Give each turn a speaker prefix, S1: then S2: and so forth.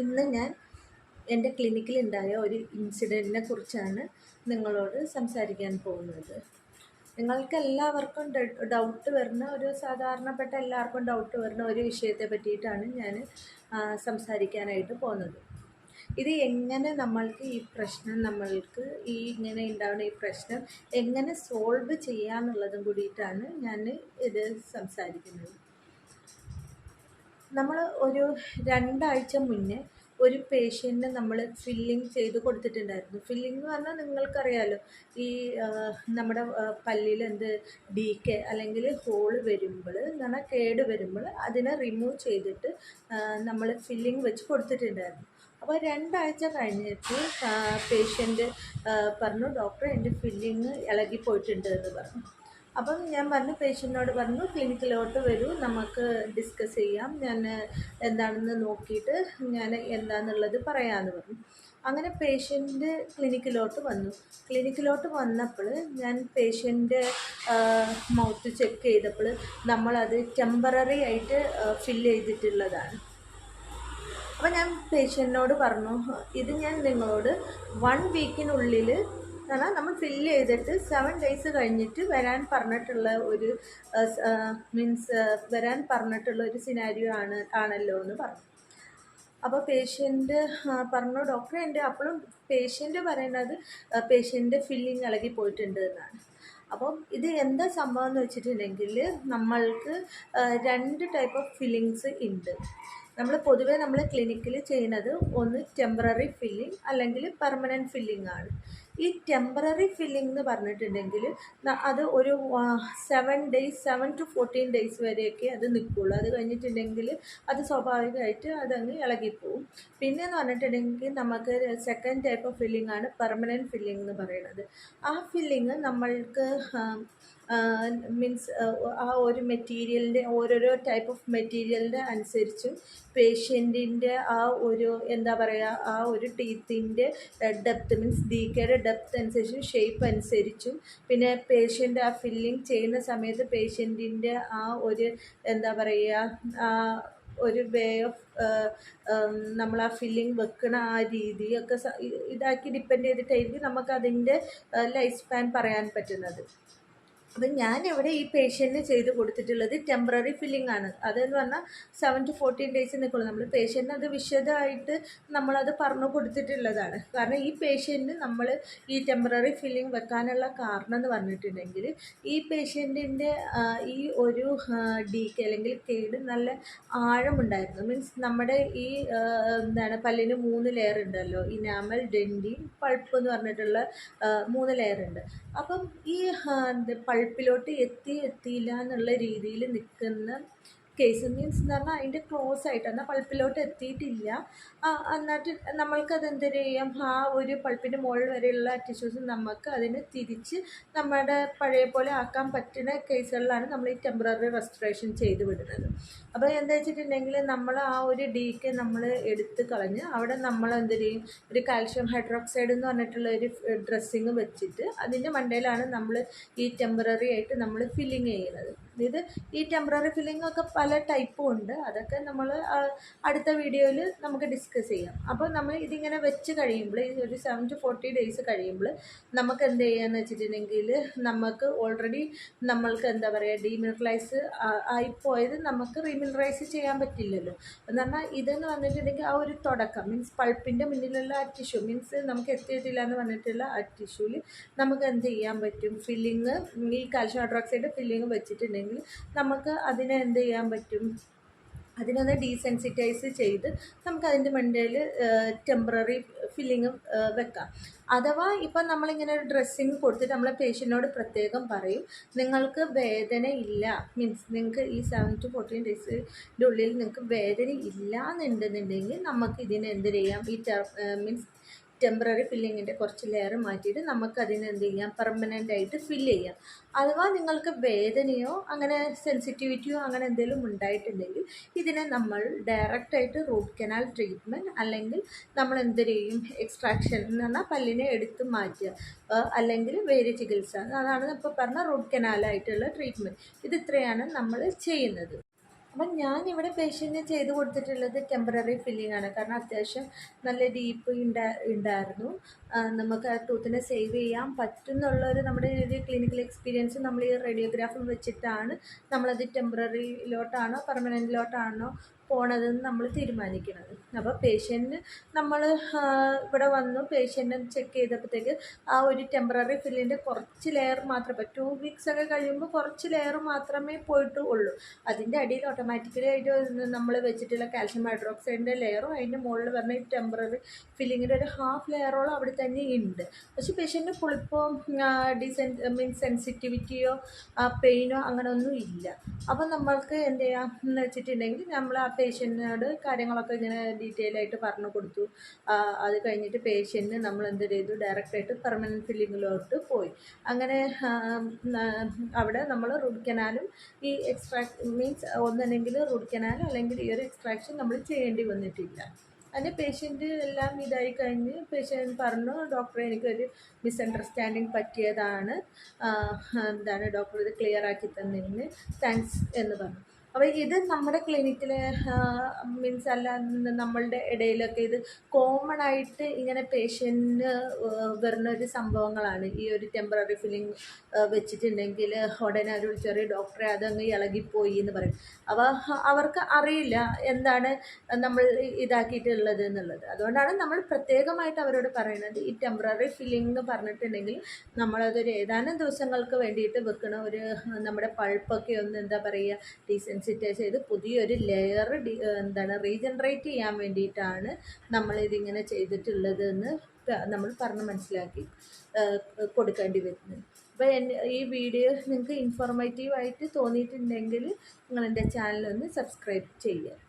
S1: ഇന്ന് ഞാൻ എന്റെ ക്ലിനിക്കിലുണ്ടായ ഒരു ഇൻസിഡന്റിനെ കുറിച്ചാണ് നിങ്ങളോട് സംസാരിക്കാൻ പോകുന്നത്. നിങ്ങൾക്ക് എല്ലാവർക്കും ഡൗട്ട് വരുന്ന ഒരു സാധാരണപ്പെട്ട എല്ലാവർക്കും ഡൗട്ട് വരുന്ന ഒരു വിഷയത്തെ പറ്റിയിട്ടാണ് ഞാൻ സംസാരിക്കാനായിട്ട് പോകുന്നത്. ഇത് എങ്ങനെ നമ്മൾക്ക് ഈ പ്രശ്നം നമ്മൾക്ക് ഈ ഇങ്ങനെ ഉണ്ടാവുന്ന ഈ പ്രശ്നം എങ്ങനെ സോൾവ് ചെയ്യാന്നുള്ളതും കൂടിയിട്ടാണ് ഞാൻ ഇത് സംസാരിക്കുന്നത്. നമ്മൾ ഒരു രണ്ടാഴ്ച മുന്നേ ഒരു പേഷ്യന്റിന് നമ്മൾ ഫില്ലിങ് ചെയ്ത് കൊടുത്തിട്ടുണ്ടായിരുന്നു. ഫില്ലിംഗ് എന്ന് പറഞ്ഞാൽ നിങ്ങൾക്കറിയാമല്ലോ ഈ നമ്മുടെ പല്ലിൽ എന്ത് ഡി കെ അല്ലെങ്കിൽ ഹോൾ വരുമ്പോൾ എന്ന് പറഞ്ഞാൽ കേട് വരുമ്പോൾ അതിനെ റിമൂവ് ചെയ്തിട്ട് നമ്മൾ ഫില്ലിംഗ് വെച്ച് കൊടുത്തിട്ടുണ്ടായിരുന്നു. അപ്പോൾ രണ്ടാഴ്ച കഴിഞ്ഞിട്ട് പേഷ്യന്റ് പറഞ്ഞു ഡോക്ടർ എന്റെ ഫില്ലിങ് ഇളകിപ്പോയിട്ടുണ്ട് എന്ന് പറഞ്ഞു. അപ്പം ഞാൻ പറഞ്ഞു പേഷ്യന്റിനോട് പറഞ്ഞു ക്ലിനിക്കിലോട്ട് വരൂ നമുക്ക് ഡിസ്കസ് ചെയ്യാം. ഞാൻ എന്താണെന്ന് നോക്കിയിട്ട് ഞാൻ എന്താണെന്നുള്ളത് പറയാമെന്ന് പറഞ്ഞു. അങ്ങനെ പേഷ്യന്റ് ക്ലിനിക്കിലോട്ട് വന്നു. ക്ലിനിക്കിലോട്ട് വന്നപ്പോൾ ഞാൻ പേഷ്യന്റെ മൗത്ത് ചെക്ക് ചെയ്തപ്പോൾ നമ്മളത് ടെമ്പററി ആയിട്ട് ഫില്ല് ചെയ്തിട്ടുള്ളതാണ്. അപ്പോൾ ഞാൻ പേഷ്യന്റിനോട് പറഞ്ഞു ഇത് ഞാൻ നിങ്ങളോട് വൺ വീക്കിനുള്ളിൽ പറഞ്ഞാൽ നമ്മൾ ഫില്ല് ചെയ്തിട്ട് സെവൻ ഡേയ്സ് കഴിഞ്ഞിട്ട് വരാൻ പറഞ്ഞിട്ടുള്ള ഒരു മീൻസ് വരാൻ പറഞ്ഞിട്ടുള്ള ഒരു സിനാരിയോ ആണ് ആണല്ലോ എന്ന് പറഞ്ഞു. അപ്പോൾ പേഷ്യന്റ് പറഞ്ഞു ഡോക്ടർ എന്റെ അപ്പോഴും പേഷ്യന്റ് പറയുന്നത് പേഷ്യന്റെ ഫില്ലിങ് ഇളകി പോയിട്ടുണ്ട് എന്നാണ്. അപ്പം ഇത് എന്താ സംഭവം എന്ന് വെച്ചിട്ടുണ്ടെങ്കിൽ നമ്മൾക്ക് രണ്ട് ടൈപ്പ് ഓഫ് ഫില്ലിങ്സ് ഉണ്ട്. നമ്മൾ പൊതുവേ നമ്മൾ ക്ലിനിക്കിൽ ചെയ്യുന്നത് ഒന്ന് ടെമ്പററി ഫില്ലിംഗ് അല്ലെങ്കിൽ പെർമനന്റ് ഫില്ലിംഗ് ആണ്. ഈ ടെമ്പററി ഫില്ലിംഗ് എന്ന് പറഞ്ഞിട്ടുണ്ടെങ്കിൽ അത് ഒരു seven days seven to fourteen days വരെയൊക്കെ അത് നിൽക്കുള്ളൂ അത് കഴിഞ്ഞിട്ടുണ്ടെങ്കിൽ അത് സ്വാഭാവികമായിട്ട് അതങ്ങ് ഇളകിപ്പോവും. പിന്നെ എന്ന് പറഞ്ഞിട്ടുണ്ടെങ്കിൽ നമുക്ക് സെക്കൻഡ് ടൈപ്പ് ഓഫ് ഫില്ലിംഗ് ആണ് പെർമനന്റ് ഫില്ലിംഗ് എന്ന് പറയുന്നത്. ആ ഫില്ലിംഗ് നമ്മൾക്ക് മീൻസ് ആ ഒരു മെറ്റീരിയലിന്റെ ഓരോരോ ടൈപ്പ് ഓഫ് മെറ്റീരിയലിന്റെ അനുസരിച്ചും പേഷ്യന്റിന്റെ ആ ഒരു എന്താ പറയുക ആ ഒരു ടീത്തിന്റെ ഡെപ്ത് മീൻസ് ഡീക്കയുടെ ഡെപ്ത് അനുസരിച്ചും ഷേപ്പ് അനുസരിച്ചും പിന്നെ പേഷ്യന്റ് ആ ഫില്ലിങ് ചെയ്യുന്ന സമയത്ത് പേഷ്യന്റിന്റെ ആ ഒരു എന്താ പറയുക ആ ഒരു വേ ഓഫ് നമ്മൾ ആ ഫില്ലിങ് വെക്കണ ആ രീതിയൊക്കെ ഇതാക്കി ഡിപ്പെൻഡ് ചെയ്തിട്ടായിരിക്കും നമുക്കതിന്റെ ലൈഫ് സ്പാൻ പറയാൻ പറ്റുന്നത്. അപ്പം ഞാൻ ഇവിടെ ഈ പേഷ്യന്റിന് ചെയ്ത് കൊടുത്തിട്ടുള്ളത് ടെമ്പററി ഫില്ലിംഗ് ആണ്. അതെന്ന് പറഞ്ഞാൽ സെവൻ ടു ഫോർട്ടീൻ ഡേയ്സ് നിൽക്കുള്ളൂ നമ്മൾ പേഷ്യന്റിന് അത് വിശദമായിട്ട് നമ്മളത് പറഞ്ഞു കൊടുത്തിട്ടുള്ളതാണ്. കാരണം ഈ പേഷ്യന്റിന് നമ്മൾ ഈ ടെമ്പററി ഫില്ലിംഗ് വെക്കാനുള്ള കാരണം എന്ന് പറഞ്ഞിട്ടുണ്ടെങ്കിൽ ഈ പേഷ്യന്റിന്റെ ഈ ഒരു ഡി കെ അല്ലെങ്കിൽ കേട് നല്ല ആഴമുണ്ടായിരുന്നു. മീൻസ് നമ്മുടെ ഈ എന്താണ് പല്ലിന് മൂന്ന് ലെയർ ഉണ്ടല്ലോ. ഇനാമൽ ഡെൻഡി പൾപ്പ് എന്ന് പറഞ്ഞിട്ടുള്ള മൂന്ന് ലെയർ ഉണ്ട്. അപ്പം ഈ ആ, എന്ത് എത്തി എത്തിയില്ല എന്നുള്ള രീതിയിൽ നിൽക്കുന്ന കേസ് മീൻസ് എന്ന് പറഞ്ഞാൽ അതിന്റെ ക്ലോസ് ആയിട്ട് എന്നാൽ പൾപ്പിലോട്ട് എത്തിയിട്ടില്ല. എന്നിട്ട് നമ്മൾക്കത് എന്ത് ചെയ്യാം? ആ ഒരു പൾപ്പിന്റെ മുകളിൽ വരെയുള്ള ടിഷ്യൂസ് നമുക്ക് അതിനെ തിരിച്ച് നമ്മുടെ പഴയ പോലെ ആക്കാൻ പറ്റുന്ന കേസുകളിലാണ് നമ്മൾ ഈ ടെമ്പററി റെസ്റ്റോറേഷൻ ചെയ്ത് വിടുന്നത്. അപ്പോൾ എന്താ വെച്ചിട്ടുണ്ടെങ്കിൽ നമ്മൾ ആ ഒരു ഡീക്ക് നമ്മൾ എടുത്ത് കളഞ്ഞ് അവിടെ നമ്മൾ എന്ത് ചെയ്യും? ഒരു കാൽഷ്യം ഹൈഡ്രോക്സൈഡ് എന്ന് പറഞ്ഞിട്ടുള്ള ഒരു ഡ്രസ്സിങ് വെച്ചിട്ട് അതിന്റെ മണ്ടയിലാണ് നമ്മൾ ഈ ടെമ്പററി ആയിട്ട് നമ്മൾ ഫില്ലിങ് ചെയ്യുന്നത്. ഇത് ഈ ടെമ്പററി ഫില്ലിംഗ് ഒക്കെ പല ടൈപ്പും ഉണ്ട്. അതൊക്കെ നമ്മൾ അടുത്ത വീഡിയോയിൽ നമുക്ക് ഡിസ്കസ് ചെയ്യാം. അപ്പോൾ നമ്മൾ ഇതിങ്ങനെ വെച്ച് കഴിയുമ്പോൾ ഒരു സെവൻ ടു ഫോർട്ടി ഡേയ്സ് കഴിയുമ്പോൾ നമുക്ക് എന്ത് ചെയ്യാന്ന് വെച്ചിട്ടുണ്ടെങ്കിൽ നമുക്ക് ഓൾറെഡി നമ്മൾക്ക് എന്താ പറയുക ഡീമിനറലൈസ് ആയിപ്പോയത് നമുക്ക് റീമിനറൈസ് ചെയ്യാൻ പറ്റില്ലല്ലോ. എന്ന് പറഞ്ഞാൽ ഇതെന്ന് വന്നിട്ടുണ്ടെങ്കിൽ ആ ഒരു തുടക്കം മീൻസ് പൾപ്പിന്റെ മുന്നിലുള്ള ആ ടിഷ്യൂ മീൻസ് നമുക്ക് എത്തിയിട്ടില്ല എന്ന് പറഞ്ഞിട്ടുള്ള ആ ടിഷ്യൂവിൽ നമുക്ക് എന്ത് ചെയ്യാൻ പറ്റും? ഫില്ലിങ് ഈ കാൽഷ്യം ഹൈഡ്രോക്സൈഡ് ഫില്ലിങ് വെച്ചിട്ടുണ്ടെങ്കിൽ നമുക്ക് അതിനെ എന്ത് ചെയ്യാൻ പറ്റും? അതിനൊന്ന് ഡീസെൻസിറ്റൈസ് ചെയ്ത് നമുക്ക് അതിന്റെ മണ്ടയിൽ ടെമ്പററി ഫില്ലിങ് വെക്കാം. അഥവാ ഇപ്പം നമ്മളിങ്ങനെ ഒരു ഡ്രസ്സിങ് കൊടുത്തിട്ട് നമ്മളെ പേഷ്യന്റിനോട് പ്രത്യേകം പറയും നിങ്ങൾക്ക് വേദന ഇല്ല. മീൻസ് നിങ്ങൾക്ക് ഈ സെവൻ ടു ഫോർട്ടീൻ ഡേയ്സിന്റെ ഉള്ളിൽ നിങ്ങൾക്ക് വേദന ഇല്ല എന്നുണ്ടെന്നുണ്ടെങ്കിൽ നമുക്ക് ഇതിനെന്ത് ചെയ്യാം? ഈ മീൻസ് ടെമ്പററി ഫില്ലിങ്ങിന്റെ കുറച്ച് ലെയർ മാറ്റിയിട്ട് നമുക്ക് അതിനെ എന്ത് ചെയ്യാം? പെർമനന്റ് ആയിട്ട് ഫില്ല് ചെയ്യാം. അഥവാ നിങ്ങൾക്ക് വേദനയോ അങ്ങനെ സെൻസിറ്റിവിറ്റിയോ അങ്ങനെ എന്തെങ്കിലും ഉണ്ടായിട്ടുണ്ടെങ്കിൽ ഇതിനെ നമ്മൾ ഡയറക്റ്റായിട്ട് റൂട്ട് കനാൽ ട്രീറ്റ്മെന്റ് അല്ലെങ്കിൽ നമ്മൾ എന്ത് ചെയ്യും? എക്സ്ട്രാക്ഷൻ എന്ന് പറഞ്ഞാൽ പല്ലിനെ എടുത്ത് മാറ്റുക. അല്ലെങ്കിൽ വേര് ചികിത്സ. അതാണ് ഇപ്പോൾ പറഞ്ഞ റൂട്ട് കനാലായിട്ടുള്ള ട്രീറ്റ്മെന്റ് ഇത് ഇത്രയാണ് നമ്മൾ ചെയ്യുന്നത്. അപ്പം ഞാൻ ഇവിടെ പേഷ്യന്റിന് ചെയ്ത് കൊടുത്തിട്ടുള്ളത് ടെമ്പററി ഫില്ലിംഗ് ആണ്. കാരണം അത്യാവശ്യം നല്ല ഡീപ്പ് ഉണ്ടാ ഉണ്ടായിരുന്നു നമുക്ക് ആ ടൂത്തിനെ സേവ് ചെയ്യാൻ പറ്റും ഒരു നമ്മുടെ ഒരു ക്ലിനിക്കൽ എക്സ്പീരിയൻസ് നമ്മൾ ഈ റേഡിയോഗ്രാഫും വെച്ചിട്ടാണ് നമ്മളത് ടെമ്പററിയിലോട്ടാണോ പെർമനന്റിലോട്ടാണോ പോണതെന്ന് നമ്മൾ തീരുമാനിക്കുന്നത് അപ്പോൾ പേഷ്യന്റിന് നമ്മൾ ഇവിടെ വന്നു പേഷ്യന്റിനെ ചെക്ക് ചെയ്തപ്പോഴത്തേക്ക് ആ ഒരു ടെമ്പററി ഫില്ലിന്റെ കുറച്ച് ലെയർ മാത്രമേ ടു വീക്സ് ഒക്കെ കഴിയുമ്പോൾ കുറച്ച് ലെയർ മാത്രമേ പോയിട്ട് ഉള്ളൂ. അതിന്റെ അടിയിൽ ഓട്ടോമാറ്റിക്കലി ആയിട്ട് നമ്മൾ വെച്ചിട്ടുള്ള കാൽഷ്യം ഹൈഡ്രോക്സൈഡിന്റെ ലെയറും അതിന്റെ മുകളിൽ പറഞ്ഞ ടെമ്പററി ഫില്ലിങ്ങിന്റെ ഒരു ഹാഫ് ലെയറോളം അവിടെ തന്നെ ഉണ്ട് പക്ഷെ പേഷ്യന്റിന് പുളിപ്പോ ഡിസെൻ മീൻസ് സെൻസിറ്റിവിറ്റിയോ പെയിനോ അങ്ങനെ ഒന്നും ഇല്ല. അപ്പൊ നമ്മൾക്ക് എന്ത് ചെയ്യാം എന്ന് വെച്ചിട്ടുണ്ടെങ്കിൽ നമ്മൾ പേഷ്യന്റിനോട് കാര്യങ്ങളൊക്കെ ഇങ്ങനെ ഡീറ്റെയിൽ ആയിട്ട് പറഞ്ഞു കൊടുത്തു. അത് കഴിഞ്ഞിട്ട് പേഷ്യന്റ് നമ്മൾ എന്ത് ചെയ്തു? ഡയറക്റ്റായിട്ട് പെർമനന്റ് ഫില്ലിങ്ങിലോട്ട് പോയി. അങ്ങനെ അവിടെ നമ്മൾ റൂട്ട് കനാലും ഈ എക്സ്ട്രാക്ട് മീൻസ് ഒന്നല്ലെങ്കിൽ റൂട്ട് കനാൽ അല്ലെങ്കിൽ ഈ ഒരു എക്സ്ട്രാക്ഷൻ നമ്മൾ ചെയ്യേണ്ടി വന്നിട്ടില്ല. അതിന് പേഷ്യന്റ് എല്ലാം ഇതായി കഴിഞ്ഞ് പേഷ്യന്റ് പറഞ്ഞു ഡോക്ടറെ എനിക്കൊരു മിസ്അണ്ടർസ്റ്റാൻഡിങ് പറ്റിയതാണ്. എന്താണ്? ഡോക്ടർ ഇത് ക്ലിയർ ആക്കി തന്നതിന് താങ്ക്സ് എന്ന് പറഞ്ഞു. അപ്പോൾ ഇത് നമ്മുടെ ക്ലിനിക്കിൽ മീൻസ് അല്ല നമ്മളുടെ ഇടയിലൊക്കെ ഇത് കോമൺ ആയിട്ട് ഇങ്ങനെ പേഷ്യന്റിന് വരുന്ന ഒരു സംഭവങ്ങളാണ്. ഈ ഒരു ടെമ്പററി ഫില്ലിങ് വെച്ചിട്ടുണ്ടെങ്കിൽ ഉടനെ അവർ ചെറിയ ഡോക്ടറെ അതങ്ങ് ഇളകിപ്പോയി എന്ന് പറയും. അപ്പോൾ അവർക്ക് അറിയില്ല എന്താണ് നമ്മൾ ഇതാക്കിയിട്ടുള്ളത് എന്നുള്ളത്. അതുകൊണ്ടാണ് നമ്മൾ പ്രത്യേകമായിട്ട് അവരോട് പറയുന്നത് ഈ ടെമ്പററി ഫില്ലിംഗ് എന്ന് പറഞ്ഞിട്ടുണ്ടെങ്കിൽ നമ്മളതൊരു ഏതാനും ദിവസങ്ങൾക്ക് വേണ്ടിയിട്ട് വെക്കണ ഒരു നമ്മുടെ പൾപ്പൊക്കെ ഒന്ന് എന്താ പറയുക ഡീസെൻസിറ്റൈസ് ചെയ്ത് പുതിയൊരു ലെയർ എന്താണ് റീജനറേറ്റ് ചെയ്യാൻ വേണ്ടിയിട്ടാണ് നമ്മളിതിങ്ങനെ ചെയ്തിട്ടുള്ളത് എന്ന് നമ്മൾ പറഞ്ഞ് മനസ്സിലാക്കി കൊടുക്കേണ്ടി വരുന്നത് അപ്പോൾ എന്റെ ഈ വീഡിയോ നിങ്ങൾക്ക് ഇൻഫോർമേറ്റീവായിട്ട് തോന്നിയിട്ടുണ്ടെങ്കിൽ നിങ്ങൾ എന്റെ ചാനലൊന്ന് സബ്സ്ക്രൈബ് ചെയ്യുക.